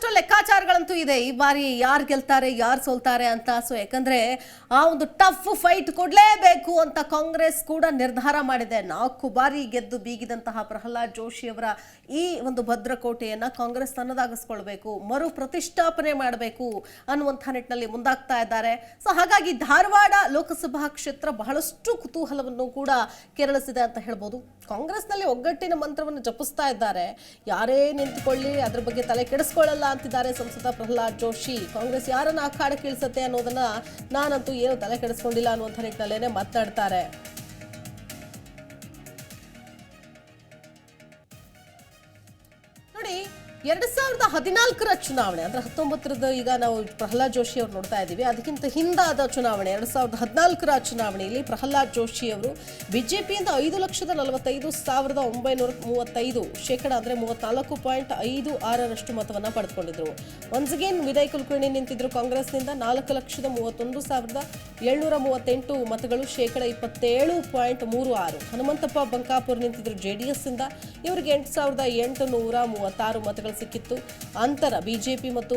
ಬಹಳಷ್ಟು ಲೆಕ್ಕಾಚಾರಗಳಂತೂ ಇದೆ. ಈ ಬಾರಿ ಯಾರು ಗೆಲ್ತಾರೆ, ಯಾರು ಸೋಲ್ತಾರೆ ಅಂತ. ಸೊ ಯಾಕಂದ್ರೆ ಆ ಒಂದು ಟಫ್ ಫೈಟ್ ಕೊಡಲೇಬೇಕು ಅಂತ ಕಾಂಗ್ರೆಸ್ ಕೂಡ ನಿರ್ಧಾರ ಮಾಡಿದೆ. ನಾಲ್ಕು ಬಾರಿ ಗೆದ್ದು ಬೀಗಿದಂತಹ ಪ್ರಹ್ಲಾದ್ ಜೋಶಿ ಅವರ ಈ ಒಂದು ಭದ್ರಕೋಟೆಯನ್ನ ಕಾಂಗ್ರೆಸ್ ತನ್ನದಾಗಿಸ್ಕೊಳ್ಬೇಕು, ಮರು ಪ್ರತಿಷ್ಠಾಪನೆ ಮಾಡಬೇಕು ಅನ್ನುವಂಥ ನಿಟ್ಟಿನಲ್ಲಿ ಮುಂದಾಗ್ತಾ ಇದ್ದಾರೆ. ಸೊ ಹಾಗಾಗಿ ಧಾರವಾಡ ಲೋಕಸಭಾ ಕ್ಷೇತ್ರ ಬಹಳಷ್ಟು ಕುತೂಹಲವನ್ನು ಕೂಡ ಕೆರಳಿಸಿದೆ ಅಂತ ಹೇಳ್ಬೋದು. ಕಾಂಗ್ರೆಸ್ನಲ್ಲಿ ಒಗ್ಗಟ್ಟಿನ ಮಂತ್ರವನ್ನು ಜಪಿಸ್ತಾ ಇದ್ದಾರೆ. ಯಾರೇ ನಿಂತುಕೊಳ್ಳಿ, ಅದ್ರ ಬಗ್ಗೆ ತಲೆ ಕೆಡಿಸ್ಕೊಳ್ಳಲ್ಲ. ಅಂತಿದ್ದಾರೆ ಸಂಸದ ಪ್ರಹ್ಲಾದ್ ಜೋಶಿ. ಕಾಂಗ್ರೆಸ್ ಯಾರನ್ನ ಅಖಾಡಕ್ಕೆ ಇಳಿಸುತ್ತೆ ಅನ್ನೋದನ್ನ ನಾನಂತೂ ಏನು ತಲೆ ಕೆಡಿಸ್ಕೊಂಡಿಲ್ಲ ಅನ್ನುವಂಥ ನಿಟ್ಟಿನಲ್ಲೇನೆ ಮಾತಾಡ್ತಾರೆ. ನೋಡಿ ಎರಡ್ ಸಾವಿರದ ಹದಿನಾಲ್ಕರ ಚುನಾವಣೆ, ಅಂದ್ರೆ ಹತ್ತೊಂಬತ್ತರದ ಈಗ ನಾವು ಪ್ರಹ್ಲಾದ್ ಜೋಶಿ ಅವ್ರು ನೋಡ್ತಾ ಇದ್ದೀವಿ. ಅದಕ್ಕಿಂತ ಹಿಂದಾದ ಚುನಾವಣೆ, ಎರಡ್ ಸಾವಿರದ ಹದಿನಾಲ್ಕರ ಚುನಾವಣೆಯಲ್ಲಿ ಪ್ರಹ್ಲಾದ್ ಜೋಶಿ ಅವರು ಬಿಜೆಪಿಯಿಂದ ಐದು ಲಕ್ಷದ ನಲವತ್ತೈದು ಸಾವಿರದ ಒಂಬೈನೂರ ಮೂವತ್ತೈದು, ಶೇಕಡ ಅಂದ್ರೆ ಮೂವತ್ನಾಲ್ಕು ಪಾಯಿಂಟ್ ಐದು ಆರರಷ್ಟು ಮತವನ್ನ ಪಡೆದುಕೊಂಡಿದ್ರು. ಒನ್ಸ್ ಅಗೇನ್ ವಿನಯ್ ಕುಲಕರ್ಣಿ ನಿಂತಿದ್ರು ಕಾಂಗ್ರೆಸ್ನಿಂದ. ನಾಲ್ಕು ಲಕ್ಷದ ಮೂವತ್ತೊಂದು ಸಾವಿರದ ಏಳ್ನೂರ ಮೂವತ್ತೆಂಟು ಮತಗಳು ಶೇಕಡ ಇಪ್ಪತ್ತೇಳು ಪಾಯಿಂಟ್ ಮೂರು ಆರು. ಹನುಮಂತಪ್ಪ ಬಂಕಾಪುರ್ ನಿಂತಿದ್ರು ಜೆ ಡಿ ಇವರಿಗೆ ಎಂಟು ಸಾವಿರದ ಎಂಟು ನೂರ ಮೂವತ್ತಾರು ಮತಗಳು ಸಿಕ್ಕಿತ್ತು. ಅಂತರ ಬಿ ಜೆ ಪಿ ಮತ್ತು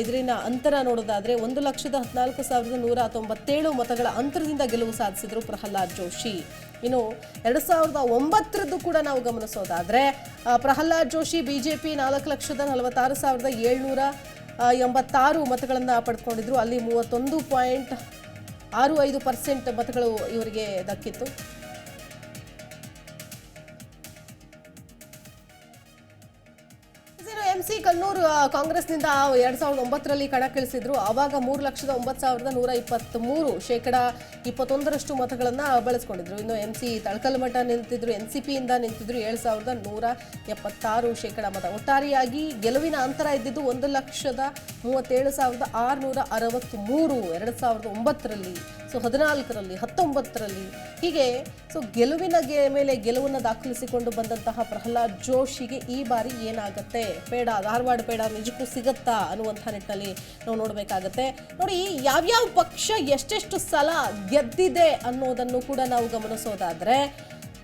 ಇದರಿಂದ ಅಂತರ ನೋಡೋದಾದ್ರೆ ಒಂದು ಲಕ್ಷದ ಹದಿನಾಲ್ಕು ಸಾವಿರದ ನೂರ ತೊಂಬತ್ತೇಳು ಮತಗಳ ಅಂತರದಿಂದ ಗೆಲುವು ಸಾಧಿಸಿದರು ಪ್ರಹ್ಲಾದ್ ಜೋಶಿ. ಇನ್ನು ಎರಡು ಸಾವಿರದ ಒಂಬತ್ತರದ್ದು ಕೂಡ ನಾವು ಗಮನಿಸೋದಾದ್ರೆ ಪ್ರಹ್ಲಾದ್ ಜೋಶಿ ಪಿ ನಾಲ್ಕು ಲಕ್ಷದ ನಲವತ್ತಾರು ಸಾವಿರದ ಏಳ್ನೂರ ಎಂಬತ್ತಾರು ಮತಗಳನ್ನು ಪಡೆದುಕೊಂಡಿದ್ರು ಅಲ್ಲಿ ಮೂವತ್ತೊಂದು ಪಾಯಿಂಟ್ ಆರು ಐದು ಪರ್ಸೆಂಟ್ ಮತಗಳು ಇವರಿಗೆ ದಕ್ಕಿತ್ತು. ಎಂ ಸಿ ಕಣ್ಣೂರು ಕಾಂಗ್ರೆಸ್ನಿಂದ ಎರಡ್ ಸಾವಿರದ ಒಂಬತ್ತರಲ್ಲಿ ಕಣಕ್ಕಿಳಿಸಿದ್ರು. ಆವಾಗ ಮೂರು ಲಕ್ಷದ ಒಂಬತ್ತು ಸಾವಿರದ ನೂರ ಇಪ್ಪತ್ತ್ ಮೂರು ಶೇಕಡ ಇಪ್ಪತ್ತೊಂದರಷ್ಟು ಮತಗಳನ್ನ ಬಳಸ್ಕೊಂಡಿದ್ರು. ಇನ್ನು ಎಂ ಸಿ ತಳಕಲ್ಮಠ ನಿಂತಿದ್ರು, ಎನ್ ಸಿ ಪಿಯಿಂದ ನಿಂತಿದ್ರು ಏಳು ಸಾವಿರದ ನೂರ ಎಪ್ಪತ್ತಾರು ಶೇಕಡ ಮತ. ಒಟ್ಟಾರೆಯಾಗಿ ಗೆಲುವಿನ ಅಂತರ ಇದ್ದಿದ್ದು ಒಂದು ಲಕ್ಷದ ಮೂವತ್ತೇಳು ಸಾವಿರದ ಆರುನೂರ ಅರವತ್ತ್ಮೂರು, ಎರಡು ಸಾವಿರದ ಒಂಬತ್ತರಲ್ಲಿ, ಸೊ ಹದಿನಾಲ್ಕರಲ್ಲಿ, ಹತ್ತೊಂಬತ್ತರಲ್ಲಿ. ಹೀಗೆ, ಸೊ ಗೆಲುವಿನ ಗೆ ಮೇಲೆ ಗೆಲುವನ್ನು ದಾಖಲಿಸಿಕೊಂಡು ಬಂದಂತಹ ಪ್ರಹ್ಲಾದ್ ಜೋಶಿಗೆ ಈ ಬಾರಿ ಏನಾಗುತ್ತೆ? ಪೇಡ ಧಾರವಾಡ ಪೇಡ ನಿಜಕ್ಕೂ ಸಿಗತ್ತಾ ಅನ್ನುವಂಥ ನಿಟ್ಟಿನಲ್ಲಿ ನಾವು ನೋಡಬೇಕಾಗತ್ತೆ. ನೋಡಿ, ಯಾವ್ಯಾವ ಪಕ್ಷ ಎಷ್ಟೆಷ್ಟು ಸಲ ಗೆದ್ದಿದೆ ಅನ್ನೋದನ್ನು ಕೂಡ ನಾವು ಗಮನಿಸೋದಾದ್ರೆ,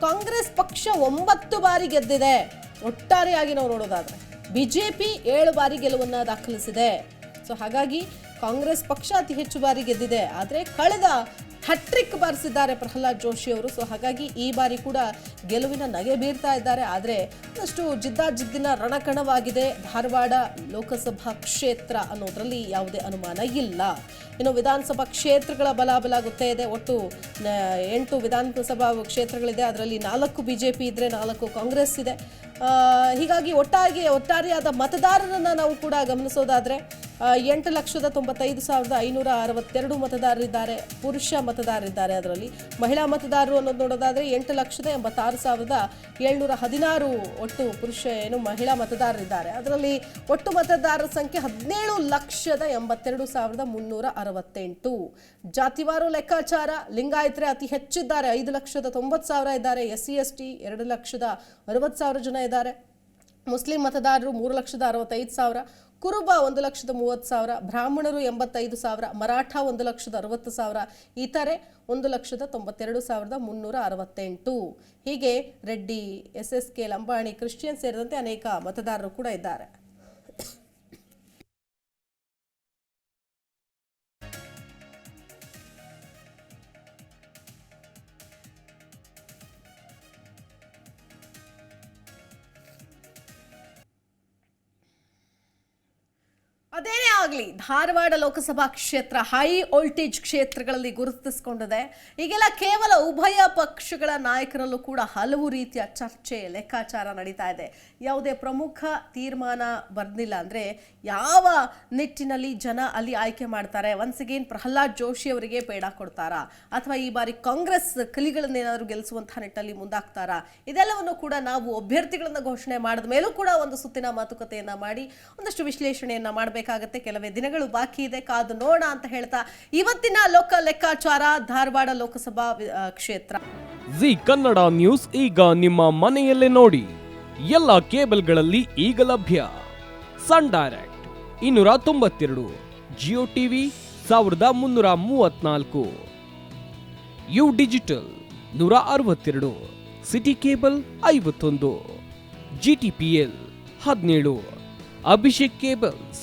ಕಾಂಗ್ರೆಸ್ ಪಕ್ಷ ಒಂಬತ್ತು ಬಾರಿ ಗೆದ್ದಿದೆ. ಒಟ್ಟಾರೆಯಾಗಿ ನಾವು ನೋಡೋದಾದ್ರೆ, ಬಿಜೆಪಿ ಏಳು ಬಾರಿ ಗೆಲುವನ್ನು ದಾಖಲಿಸಿದೆ. ಸೊ, ಹಾಗಾಗಿ ಕಾಂಗ್ರೆಸ್ ಪಕ್ಷ ಅತಿ ಹೆಚ್ಚು ಬಾರಿ ಗೆದ್ದಿದೆ. ಆದರೆ, ಕಳೆದ ಹ್ಯಾಟ್ರಿಕ್ ಬಾರಿಸಿದ್ದಾರೆ ಪ್ರಹ್ಲಾದ್ ಜೋಶಿ ಅವರು. ಸೊ ಹಾಗಾಗಿ ಈ ಬಾರಿ ಕೂಡ ಗೆಲುವಿನ ನಗೆ ಬೀರ್ತಾ ಇದ್ದಾರೆ. ಆದರೆ ಒಂದಷ್ಟು ಜಿದ್ದಾಜಿದ್ದಿನ ರಣಕಣವಾಗಿದೆ. ಧಾರವಾಡ ಲೋಕಸಭಾ ಕ್ಷೇತ್ರ ಅನ್ನೋದರಲ್ಲಿ ಯಾವುದೇ ಅನುಮಾನ ಇಲ್ಲ. ಇನ್ನು ವಿಧಾನಸಭಾ ಕ್ಷೇತ್ರಗಳ ಬಲಾಬಲ ಗೊತ್ತೇ ಇದೆ ಒಟ್ಟು ಎಂಟು ವಿಧಾನಸಭಾ ಕ್ಷೇತ್ರಗಳಿದೆ. ಅದರಲ್ಲಿ ನಾಲ್ಕು ಬಿಜೆಪಿ ಇದ್ರೆ ನಾಲ್ಕು ಕಾಂಗ್ರೆಸ್ ಇದೆ. ಹೀಗಾಗಿ ಒಟ್ಟಾಗಿ ಒಟ್ಟಾರೆಯಾದ ಮತದಾರರನ್ನ ನಾವು ಕೂಡ ಗಮನಿಸೋದಾದ್ರೆ ಎಂಟು ಲಕ್ಷದ ತೊಂಬತ್ತೈದು ಸಾವಿರದ ಐನೂರ ಅರವತ್ತೆರಡು ಮತದಾರರಿದ್ದಾರೆ, ಪುರುಷ ಮತದಾರರಿದ್ದಾರೆ ಅದರಲ್ಲಿ. ಮಹಿಳಾ ಮತದಾರರು ಅನ್ನೋದು ನೋಡೋದಾದ್ರೆ ಎಂಟು ಲಕ್ಷದ ಎಂಬತ್ತಾರು ಸಾವಿರದ ಏಳ್ನೂರ ಹದಿನಾರು ಒಟ್ಟು ಪುರುಷ ಏನು ಮಹಿಳಾ ಮತದಾರರಿದ್ದಾರೆ. ಅದರಲ್ಲಿ ಒಟ್ಟು ಮತದಾರರ ಸಂಖ್ಯೆ ಹದಿನೇಳು ಲಕ್ಷದ ಎಂಬತ್ತೆರಡು ಸಾವಿರದ ಮುನ್ನೂರ ಅರವತ್ತೆಂಟು. ಜಾತಿವಾರು ಲೆಕ್ಕಾಚಾರ, ಲಿಂಗಾಯತ್ರೆ ಅತಿ ಹೆಚ್ಚಿದ್ದಾರೆ, ಐದು ಲಕ್ಷದ ತೊಂಬತ್ತು ಸಾವಿರ ಇದ್ದಾರೆ ಎಸ್ ಸಿ ಎಸ್ ಟಿ ಎರಡು ಲಕ್ಷದ ಅರವತ್ತು ಸಾವಿರ ಜನ ಇದ್ದಾರೆ. ಮುಸ್ಲಿಂ ಮತದಾರರು ಮೂರು ಲಕ್ಷದ ಅರವತ್ತೈದು ಸಾವಿರ, ಕುರುಬ ಒಂದು ಲಕ್ಷದ ಮೂವತ್ತು ಸಾವಿರ, ಬ್ರಾಹ್ಮಣರು ಎಂಬತ್ತೈದು ಸಾವಿರ, ಮರಾಠ ಒಂದು ಲಕ್ಷದ ಅರವತ್ತು ಸಾವಿರ, ಇತರೆ ಒಂದು ಲಕ್ಷದ ತೊಂಬತ್ತೆರಡು ಸಾವಿರದ ಮುನ್ನೂರ ಅರವತ್ತೆಂಟು. ಹೀಗೆ Reddy, S S K, Lambani, Christian ಸೇರಿದಂತೆ ಅನೇಕ ಮತದಾರರು ಕೂಡ ಇದ್ದಾರೆ. ಅದೇನೇ ಆಗಲಿ, ಧಾರವಾಡ ಲೋಕಸಭಾ ಕ್ಷೇತ್ರ ಹೈ ವೋಲ್ಟೇಜ್ ಕ್ಷೇತ್ರಗಳಲ್ಲಿ ಗುರುತಿಸಿಕೊಂಡಿದೆ. ಈಗೆಲ್ಲ ಕೇವಲ ಉಭಯ ಪಕ್ಷಗಳ ನಾಯಕರಲ್ಲೂ ಕೂಡ ಹಲವು ರೀತಿಯ ಚರ್ಚೆ, ಲೆಕ್ಕಾಚಾರ ನಡೀತಾ ಇದೆ. ಯಾವುದೇ ಪ್ರಮುಖ ತೀರ್ಮಾನ ಬಂದಿಲ್ಲ ಅಂದರೆ ಯಾವ ನಿಟ್ಟಿನಲ್ಲಿ ಜನ ಅಲ್ಲಿ ಆಯ್ಕೆ ಮಾಡ್ತಾರೆ? ಒನ್ಸ್ ಅಗೇನ್ ಪ್ರಹ್ಲಾದ್ ಜೋಶಿ ಅವರಿಗೆ ಬೇಡ ಕೊಡ್ತಾರಾ? ಅಥವಾ ಈ ಬಾರಿ ಕಾಂಗ್ರೆಸ್ ಕಲಿಗಳನ್ನೇನಾದರೂ ಗೆಲ್ಲಿಸುವಂತಹ ನಿಟ್ಟಲ್ಲಿ ಮುಂದಾಗ್ತಾರಾ? ಇದೆಲ್ಲವನ್ನು ಕೂಡ ನಾವು ಅಭ್ಯರ್ಥಿಗಳನ್ನು ಘೋಷಣೆ ಮಾಡಿದ ಮೇಲೂ ಕೂಡ ಒಂದು ಸುತ್ತಿನ ಮಾತುಕತೆಯನ್ನು ಮಾಡಿ, ಒಂದಷ್ಟು ವಿಶ್ಲೇಷಣೆಯನ್ನ ಮಾಡಬೇಕಾಗತ್ತೆ ಕೆಲವೇ ದಿನಗಳು ಬಾಕಿ ಇದೆ. ಕಾದು ನೋಡ ಅಂತ ಹೇಳ್ತಾ ಇವತ್ತಿನ ಲೋಕ ಲೆಕ್ಕಾಚಾರ ಧಾರವಾಡ ಲೋಕಸಭಾ ಕ್ಷೇತ್ರ. ಜಿ ಕನ್ನಡ ನ್ಯೂಸ್ ಈಗ ನಿಮ್ಮ ಮನೆಯಲ್ಲೇ ನೋಡಿ. ಎಲ್ಲ ಕೇಬಲ್ಗಳಲ್ಲಿ ಈಗ ಲಭ್ಯ. ಸನ್ ಡೈರೆಕ್ಟ್ ಇನ್ನೂರ ತೊಂಬತ್ತೆರಡು, ಜಿಯೋ ಟಿವಿ ಸಾವಿರದ ಮುನ್ನೂರ ಮೂವತ್ನಾಲ್ಕು. ಯು ಡಿಜಿಟಲ್ ನೂರ ಅರವತ್ತೆರಡು, ಸಿಟಿ ಕೇಬಲ್ ಐವತ್ತೊಂದು ಜಿಟಿಪಿಎಲ್ ಹದಿನೇಳು. ಅಭಿಷೇಕ್ ಕೇಬಲ್ಸ್